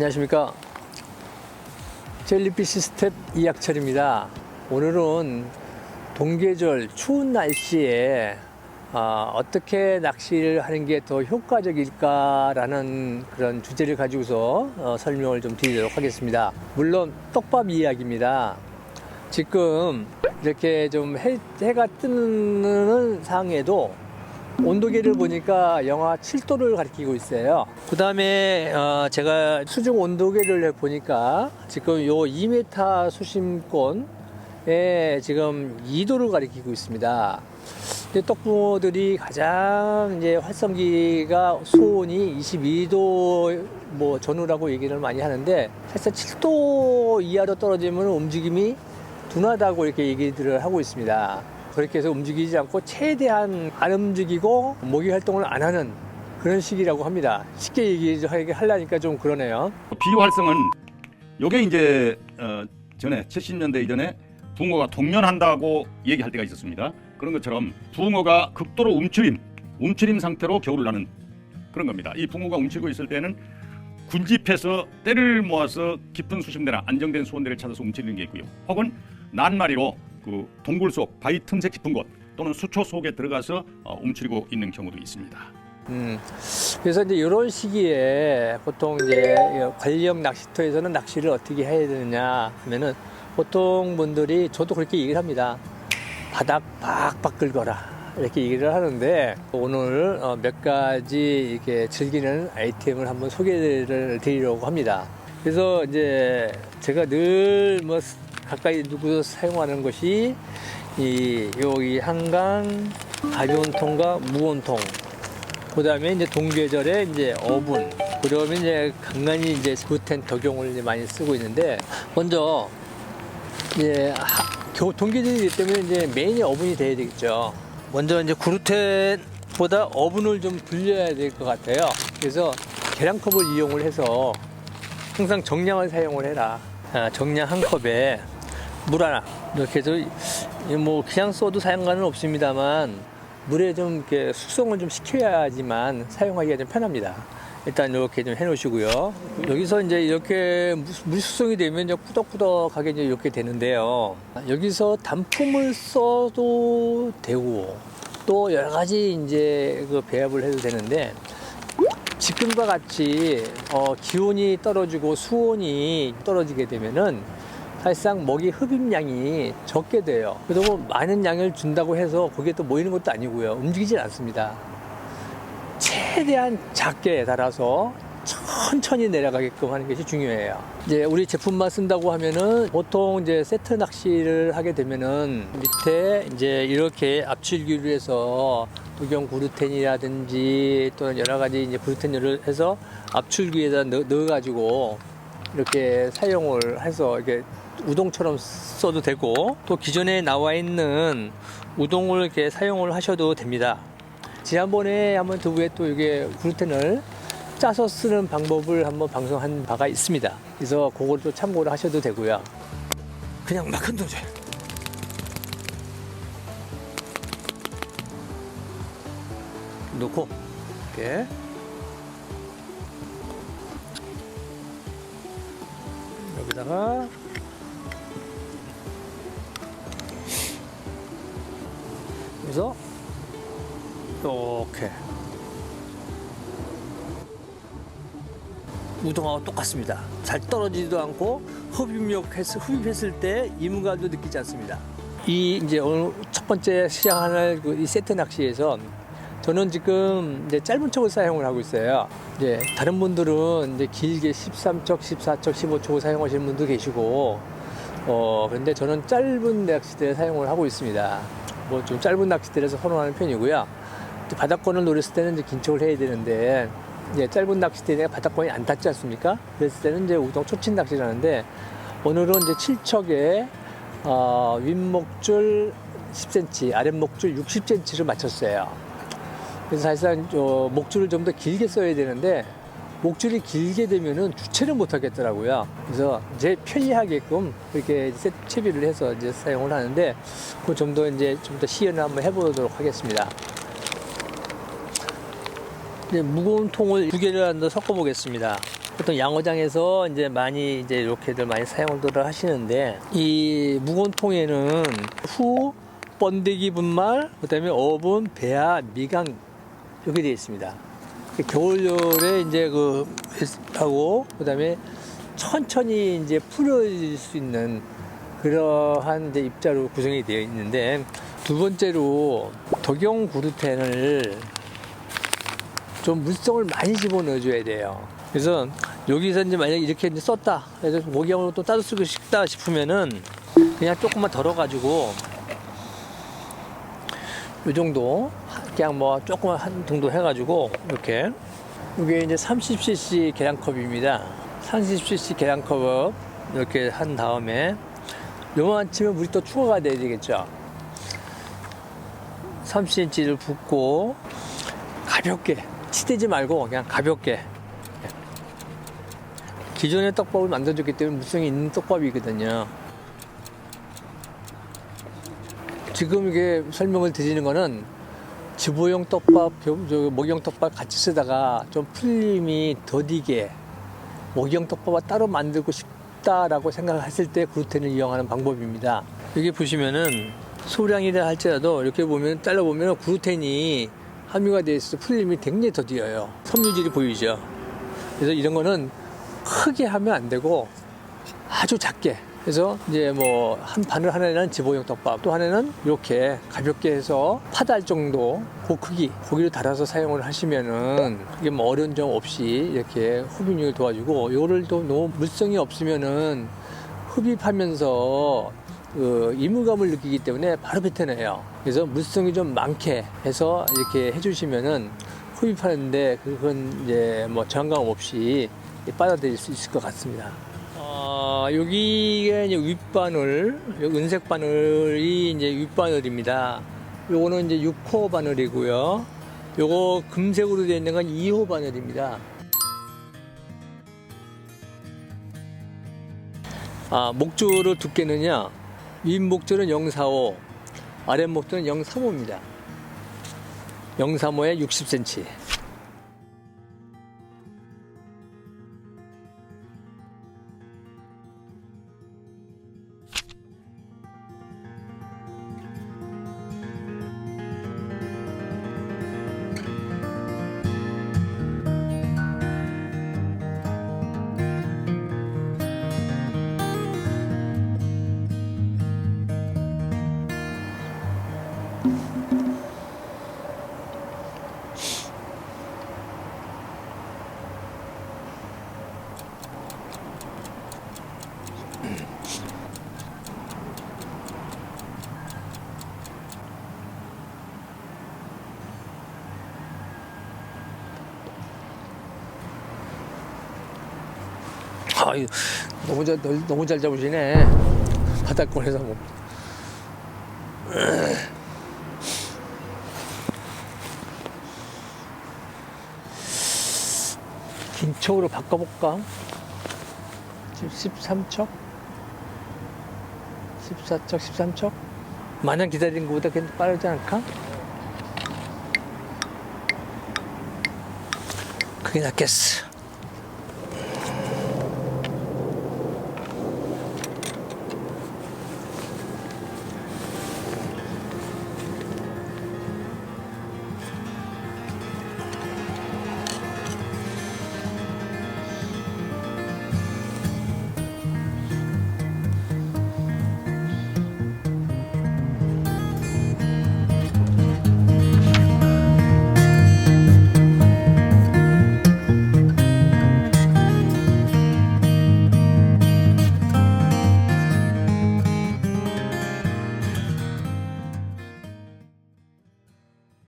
안녕하십니까. 젤리피시 스텝 이학철입니다. 오늘은 동계절 추운 날씨에 아, 어떻게 낚시를 하는 게 더 효과적일까라는 그런 주제를 가지고서 어, 설명을 좀 드리도록 하겠습니다. 물론 떡밥 이야기입니다. 지금 이렇게 좀 해, 해가 뜨는 상황에도 온도계를 보니까 영하 7도를 가리키고 있어요. 그 다음에 어, 제가 수중 온도계를 보니까 지금 요 2m 수심권에 지금 2도를 가리키고 있습니다. 떡붕어들이 가장 이제 활성기가 수온이 22도 뭐 전후라고 얘기를 많이 하는데 사실 7도 이하로 떨어지면 움직임이 둔하다고 이렇게 얘기들을 하고 있습니다. 그렇게 해서 움직이지 않고 최대한 안 움직이고 모기 활동을 안 하는 그런 시기라고 합니다. 쉽게 얘기하려니까 좀 그러네요. 비활성은 요게 이제 어, 전에 70년대 이전에 붕어가 동면한다고 얘기할 때가 있었습니다. 그런 것처럼 붕어가 극도로 움츠림, 움츠림 상태로 겨울을 나는 그런 겁니다. 이 붕어가 움츠리고 있을 때는 군집해서 때를 모아서 깊은 수심대나 안정된 수온대를 찾아서 움츠리는 게 있고요. 혹은 낱마리로 그 동굴 속 바위 틈새 깊은 곳 또는 수초 속에 들어가서 어, 움츠리고 있는 경우도 있습니다. 음, 그래서 이제 이런 시기에 보통 이제 관령 낚시터에서는 낚시를 어떻게 해야 되느냐 하면은 보통 분들이 저도 그렇게 얘기를 합니다. 바닥 박박 긁어라. 이렇게 얘기를 하는데 오늘 어, 몇 가지 이렇게 즐기는 아이템을 한번 소개를 드리려고 합니다. 그래서 이제 제가 늘 뭐 가까이 두고 사용하는 것이 이 여기 한강 가벼운 통과 무온 통. 그 다음에 이제 동계절에 이제 어분. 그다음에 이제 간간히 이제 글루텐 덕용을 이제 많이 쓰고 있는데 먼저 이제 하- 겨- 동계절이기 때문에 이제 메인이 어분이 돼야 되겠죠. 먼저 이제 글루텐보다 어분을 좀 불려야 될 것 같아요. 그래서 계량컵을 이용을 해서 항상 정량을 사용을 해라. 아, 정량 한 컵에 물 하나 이렇게 해서 이뭐 그냥 써도 사용가는 없습니다만 물에 좀 이렇게 숙성을 좀 시켜야지만 사용하기가 좀 편합니다. 일단 이렇게 좀 해놓으시고요. 여기서 이제 이렇게 물- 물 숙성이 되면 이제 꾸덕꾸덕하게 이제 이렇게 되는데요. 여기서 단품을 써도 되고 또 여러 가지 이제 그 배합을 해도 되는데 지금과 같이 어, 기온이 떨어지고 수온이 떨어지게 되면은 사실상 먹이 흡입량이 적게 돼요. 그리고 많은 양을 준다고 해서 거기에 또 모이는 것도 아니고요. 움직이질 않습니다. 최대한 작게 달아서 천천히 내려가게끔 하는 것이 중요해요. 이제 우리 제품만 쓴다고 하면은 보통 이제 세트 낚시를 하게 되면은 밑에 이제 이렇게 압출기를 해서 독용 그루텐이라든지 또는 여러 가지 이제 그루텐을 해서 압출기에다 넣, 넣어가지고 이렇게 사용을 해서 이렇게 우동처럼 써도 되고 또 기존에 나와 있는 우동을 이렇게 사용을 하셔도 됩니다. 지난번에 한번 두부에 또 이게 글루텐을 짜서 쓰는 방법을 한번 방송한 바가 있습니다. 그래서 그걸 또 참고를 하셔도 되고요. 그냥 막 흔들어줘요. 놓고 이렇게 여기다가 그래서 이렇게 우동하고 똑같습니다. 잘 떨어지지도 않고 흡입력 했, 흡입했을 때 이물감도 느끼지 않습니다. 이 이제 오늘 첫 번째 시작하는 그이 세트 낚시에서 저는 지금 이제 짧은 척을 사용을 하고 있어요. 이제 다른 분들은 이제 길게 13척, 14척, 15척을 사용하시는 분도 계시고, 어 근데 저는 짧은 낚싯대를 사용을 하고 있습니다. 뭐 좀 짧은 낚싯대에서 선호하는 편이고요. 이제 바닥권을 노렸을 때는 이제 긴 척을 해야 되는데 이제 짧은 낚싯대가 바닥권이 안 닿지 않습니까? 그랬을 때는 이제 우동 초친 낚시를 하는데 오늘은 이제 7척에 어, 윗목줄 10cm, 아랫목줄 60cm를 맞췄어요. 그래서 사실상 저 목줄을 좀 더 길게 써야 되는데 목줄이 길게 되면은 주체를 못 하겠더라고요. 그래서 제 편리하게끔 그렇게 셋 채비를 해서 이제 사용을 하는데 그 좀 더 이제 좀 더 시연을 한번 해보도록 하겠습니다. 이제 무거운 통을 두 개를 한번 섞어 보겠습니다. 보통 양어장에서 이제 많이 이제 이렇게들 많이 사용들 하시는데 이 무건통에는 후 번데기 분말 그다음에 어분 배아 미강 이렇게 되어 있습니다. 겨울열에 이제 그 하고 그다음에 천천히 이제 풀어질 수 있는 그러한 이제 입자로 구성이 되어 있는데 두 번째로 독용 구루텐을 좀 물성을 많이 집어넣어 줘야 돼요. 그래서 여기서 이제 만약에 이렇게 이제 썼다. 그래서 목욕으로 또 따로 쓰고 싶다 싶으면은 그냥 조금만 덜어가지고 이 정도 그냥 뭐 조금만 한 정도 해가지고 이렇게 이게 이제 30cc 계량컵입니다. 30cc 계량컵 이렇게 한 다음에 요만치면 물이 또 추가가 돼야 되겠죠. 30cm를 붓고 가볍게 치대지 말고 그냥 가볍게 기존의 떡밥을 만들어줬기 때문에 물성이 있는 떡밥이거든요. 지금 이게 설명을 드리는 거는 지보용 떡밥, 목용 떡밥 같이 쓰다가 좀 풀림이 더디게 목용 떡밥을 따로 만들고 싶다라고 생각했을 때 글루텐을 이용하는 방법입니다. 여기 보시면은 소량이라 할지라도 이렇게 보면 잘라 보면 글루텐이 함유가 되어 있어서 풀림이 굉장히 더디어요. 섬유질이 보이죠. 그래서 이런 거는 크게 하면 안 되고 아주 작게 그래서 이제 뭐 한 바늘 하나는 지보용 떡밥 또 하나는 이렇게 가볍게 해서 파달 정도 그 크기 고기를 달아서 사용을 하시면은 이게 뭐 어려운 점 없이 이렇게 흡입력을 도와주고 요를 또 너무 물성이 없으면은 흡입하면서 그 이물감을 느끼기 때문에 바로 뱉어내요. 그래서 물성이 좀 많게 해서 이렇게 해주시면은 흡입하는데 그건 이제 뭐 저항감 없이 빨아들일 수 있을 것 같습니다. 어, 여기가 이제 윗바늘, 요 은색 바늘이 이제 윗바늘입니다. 요거는 이제 6호 바늘이고요. 요거 금색으로 되어 있는 건 2호 바늘입니다. 아, 목줄을 두께는요. 윗 목줄은 045, 아랫 목줄은 035입니다. 035에 60cm. 아, 이거 너무 잘 널- 너무 잘 잡으시네. 바닥권에서 뭐. 긴 척으로 바꿔볼까? 지금 13척? 14척, 13척? 마냥 기다린 것보다 그냥 빠르지 않을까? 그게 낫겠어.